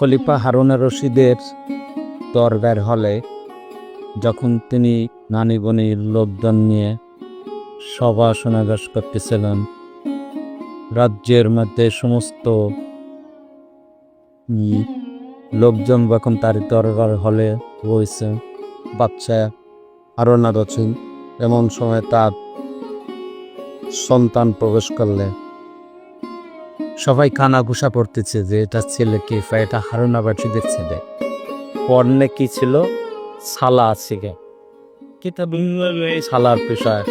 খলিফা Haruna রশিদের দরবার হলে যখন তিনি নানি বনির লোকজন নিয়ে সভা সমাবেশ করতেছিলেন, রাজ্যের মধ্যে সমস্ত লোকজন যখন তার দরবার হলে রয়েছে, বাচ্চা হারুনা রশিদ এমন সময় তার সন্তান প্রবেশ করলে সবাই কানা ঘুষা পড়তেছে যে এটা ছেলে কি বা এটা হারুনা বাটিদের ছেলে। পর্নে কি ছিল? সালা আছে গে। সালার পেশায়।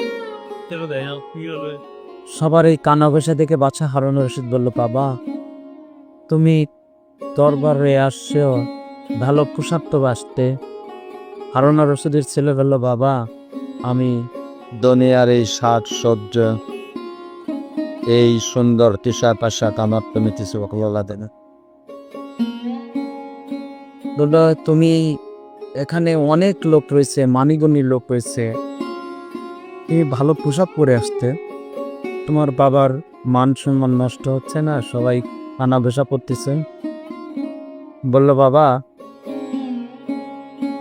সবার এই কানা ঘুষা দেখে বাচ্চা হারুনা রশিদ বলল, বাবা, তুমি দরবারে আসছো, ভালো পোশাক তো বাসতে হারুনা রশিদের ছেলে বলল, বাবা, আমি দুনিয়ার এই সাজ সহ্য এই সুন্দর তিসা পাশাক আমার তুমি দেন। তুমি এখানে অনেক লোক রয়েছে মানিগণির লোক রয়েছে। তুমি ভালো পোশাক পরে আসতে। তোমার বাবার মান সম্মান নষ্ট হচ্ছে না, সবাই আনা ভেসা পড়তেছে। বলল, বাবা,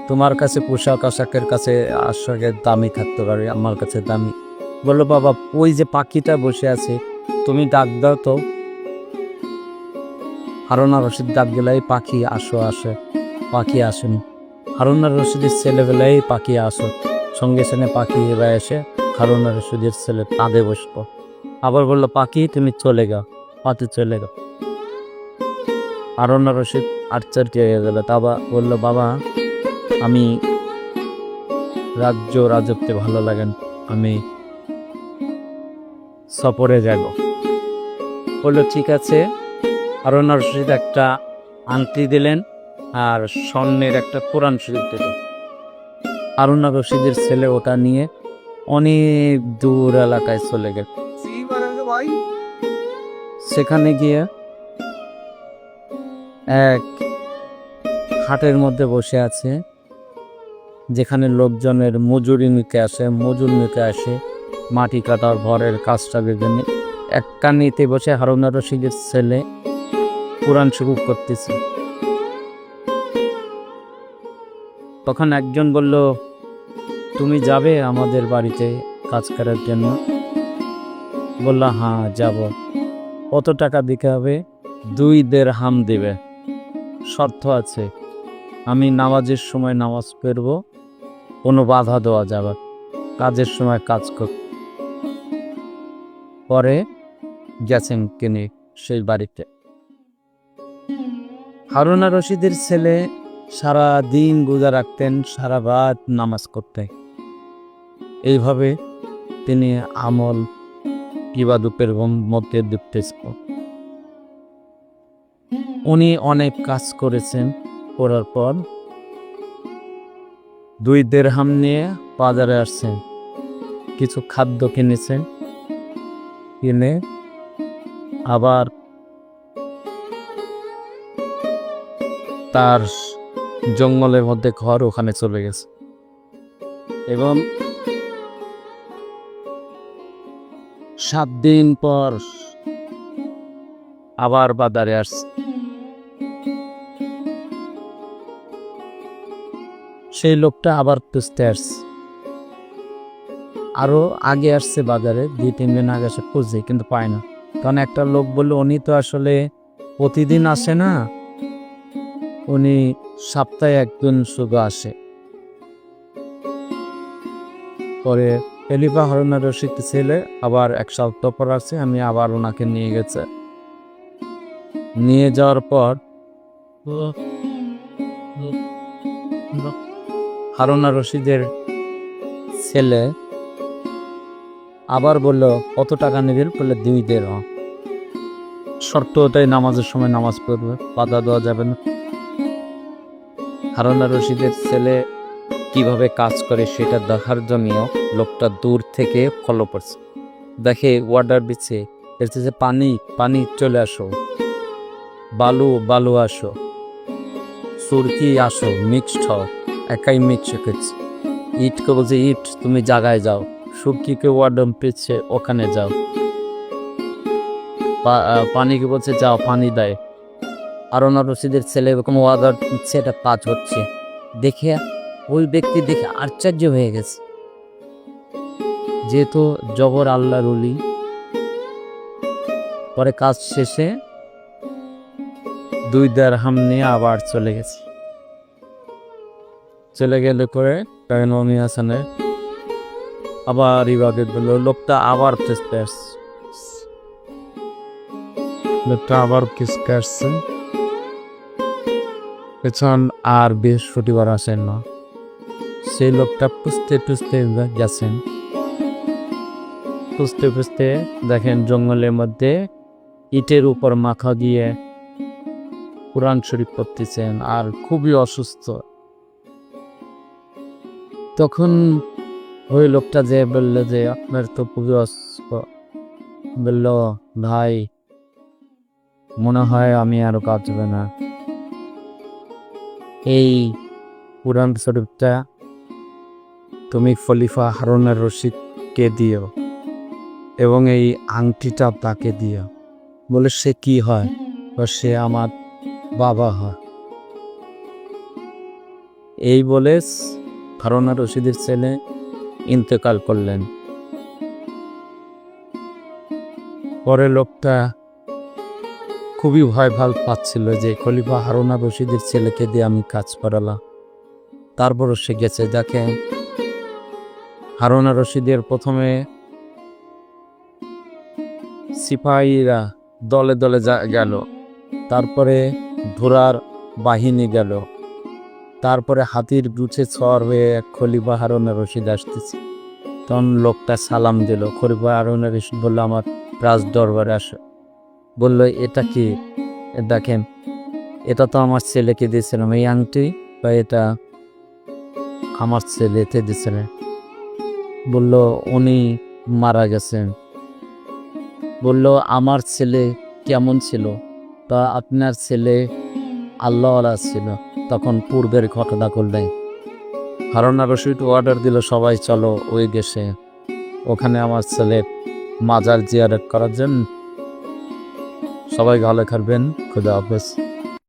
তোমার কাছে পোশাক আশাকের কাছে আশাকের দামি থাকতে পারে, আমার কাছে দামি বলল, বাবা, ওই যে পাখিটা বসে আছে, তুমি ডাক দাও তো। হারুনা রশিদ ডাক গেলাই পাখি আসো, আসে। পাখি আসেনি। হারুনা রশিদের ছেলেবেলায় পাখি আসো। সঙ্গে সঙ্গে পাখি এবার এসে হারুনা রশিদের ছেলে কাঁধে বসবো আবার বলল, পাখি, তুমি চলে যাও পাতে চলে যাও। হারুনা রশিদ আশ্চর্য হয়ে গেল। তাবা বলল, বাবা, আমি রাজ্য রাজত্বে ভালো লাগেন আমি সফরে যাব। বলল, ঠিক আছে। হারুন রশিদ একটা আংটি দিলেন আর স্বর্ণের একটা কোরআন শরীফ দিল। হারুন রশিদের ছেলে ওটা নিয়ে অনেক দূর এলাকায় চলে গেল। সেখানে গিয়ে এক হাটের মধ্যে বসে আছে, যেখানে লোকজনের মজুরি নিতে আসে, মজুর নিতে আসে। মাটি কাটার ঘরের কাজটা বেগুনে। এক কানিতে বসে হারুনা রশিদের ছেলে কোরআন শুরু করতেছে। তখন একজন বলল, তুমি যাবে আমাদের বাড়িতে কাজ করার জন্য? বলল হ্যাঁ যাব। কত টাকা দিতে হবে? দুই দেড় হাম দেবে। শর্ত আছে, আমি নামাজের সময় নামাজ পড়ব, কোনো বাধা দেওয়া যাবে কাজের সময় কাজ কর পরে গেছেন তিনি সেই বাড়িতে। হারুনা রশিদের ছেলে সারা দিন রোজা রাখতেন, সারা রাত নামাজ করতেন। এইভাবে তিনি আমল ইবাদুপের মধ্যে লিপ্তেছিল উনি অনেক কাজ করেছেন, করার পর দুই দেড়হাম নিয়ে বাজারে আসছেন, কিছু খাদ্য কিনেছেন। কিনে আবার তার জঙ্গলের মধ্যে ঘর ওখানে চলে গেছে। এবং সাত দিন পর আবার বাজারে আসছে। সেই লোকটা আবার খুঁজতে আসছে। আরও আগে আসছে বাজারে, দুই, তিন দিন আগে এসে খুঁজছে, কিন্তু পায় না। কারণ একটা লোক বলল, উনি তো আসলে প্রতিদিন আসে না, উনি সপ্তাহে একদিন শুধু আসে। পরে এলিফা হরনা রশিদ ছেলে আবার এক সপ্তাহ পর আসছে আমি আবার ওনাকে নিয়ে গেছে। নিয়ে যাওয়ার পর হারুনা রশিদের ছেলে আবার বলল কত টাকা নেবেন বললে দুই দেড় শর্ত ওটাই, নামাজের সময় নামাজ পড়বে, বাধা দেওয়া যাবে না। হারুনা রশিদের ছেলে কীভাবে কাজ করে সেটা দেখার জন্য লোকটা দূর থেকে ফলো করছে। দেখে ওয়ার্ডার দিচ্ছে, বলছে যে, পানি পানি চলে আসো। বালু বালু আসো। সুরকি আসো, মিক্সড হও, একাই মিক্স করছে ইট ইটকে বলছে ইট, তুমি জায়গায় যাও। সুরকিকে ওয়ার্ডন পেয়েছে, ওখানে যাও। পানিকে বলছে, যাও, পানি দেয় আরোনা রশিদের ছেলে এরকম ওয়াদার দিচ্ছে, এটা কাজ হচ্ছে। দেখে, ওই ব্যক্তি দেখে আশ্চর্য হয়ে গেছে। যেহেতু জবর আল্লাহ উলি পরে কাজ শেষে দুই দেড়হাম নিয়ে আবার চলে গেছে। চলে গেলে করে কায়নমি হাসানের আবার ইবাদত বলল লোকটা আবার ফেসতে আসছে লোকটা আবার ফেসতে আসছে পেছন আর বৃহস্পতিবার আসেন না। সেই লোকটা পুষতে পুষতে গেছেন। পুষতে পুষতে দেখেন জঙ্গলের মধ্যে ইটের উপর মাখা দিয়ে কোরআন শরীফ পড়তেছেন আর খুবই অসুস্থ। তখন ওই লোকটা যে বলল যে আপনার তো পুজো বলল, ভাই, মনে হয় আমি আরও কাটবে না। এই কোরআন শরীফটা তুমি খলিফা হারুনের রশিদকে দিও এবং এই আংটিটা তাকে দিও। বলে, সে কি হয় বা সে আমার বাবা হয়? এই বলে হারুনা রশিদের ছেলে ইন্তেকাল করলেন। পরে লোকটা খুবই ভয় ভালো পাচ্ছিল যে খলিফা হারুনা রশিদের ছেলেকে দিয়ে আমি কাজ করালাম। তারপরও সে গেছে। যাকে হারুনা রশিদের প্রথমে সিপাহীরা দলে দলে গেল, তারপরে ধুরার বাহিনী গেল। তারপরে হাতির গুছে ছর হয়ে খলিফা হারুনা রশিদ আসতেছে। তখন লোকটা সালাম দিল। খলিফা হারুনা রশিদ বলল, আমার রাজ দরবারে আসো। বলল, এটা কি? দেখেন, এটা তো আমার ছেলেকে দিয়েছিলাম। এই আংটি বা এটা আমার ছেলেতে দিয়েছিলেন। বলল, উনি মারা গেছেন। বলল, আমার ছেলে কেমন ছিল? তা আপনার ছেলে আল্লাহওয়ালা ছিল। তখন পূর্বের ঘটনা করলে। হারুনা রশিদ অর্ডার দিল, সবাই চলো ওই গেসে ওখানে আমার ছেলে মাজার জিয়ারত করার জন্য। সবাই ভালো খাবেন খুদা হাফেজ।